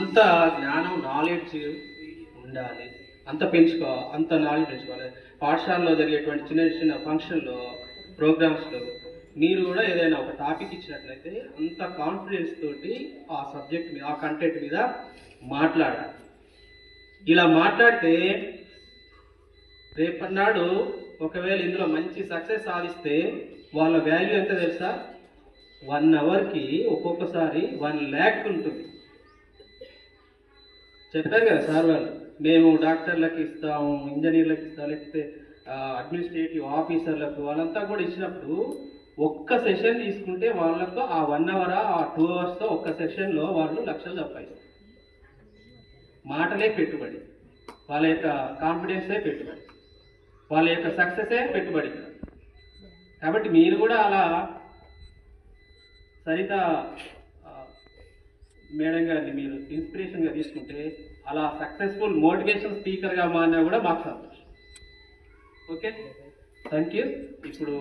అంత జ్ఞానం నాలెడ్జ్ ఉండాలి. అంత పెంచుకో అంత నాలెడ్జ్ పెంచుకోవాలి. పాఠశాలలో జరిగేటువంటి చిన్న చిన్న ఫంక్షన్లో ప్రోగ్రామ్స్లో మీరు కూడా ఏదైనా ఒక టాపిక్ ఇచ్చినట్లయితే అంత కాన్ఫిడెన్స్ తోటి ఆ సబ్జెక్ట్ మీద ఆ కంటెంట్ మీద మాట్లాడాలి. ఇలా మాట్లాడితే రేపన్నాడు ఒకవేళ ఇందులో మంచి సక్సెస్ సాధిస్తే వాళ్ళ వాల్యూ ఎంత తెలుసా? వన్ అవర్కి ఒక్కొక్కసారి వన్ ల్యాక్ ఉంటుంది. చెప్పారు కదా సార్ వాళ్ళు మేము డాక్టర్లకు ఇస్తాము ఇంజనీర్లకు ఇస్తాం లేకపోతే అడ్మినిస్ట్రేటివ్ ఆఫీసర్లకు వాళ్ళంతా కూడా ఇచ్చినప్పుడు ఒక్క సెషన్ తీసుకుంటే వాళ్ళకు ఆ వన్ అవర్ ఆ టూ అవర్స్తో ఒక్క సెషన్లో వాళ్ళు లక్షలు సంపాదిస్తారు. మాటలే పెట్టుబడి. వాళ్ళ యొక్క కాన్ఫిడెన్సే పెట్టుబడి. వాళ్ళ యొక్క సక్సెసే పెట్టుబడి. కాబట్టి మీరు కూడా అలా సరిత మేడం గారిని మీరు ఇన్స్పిరేషన్గా తీసుకుంటే అలా సక్సెస్ఫుల్ మోటివేషన్ స్పీకర్గా మారినా కూడా మాకు సంతోషం. ఓకే థ్యాంక్ యూ ఇప్పుడు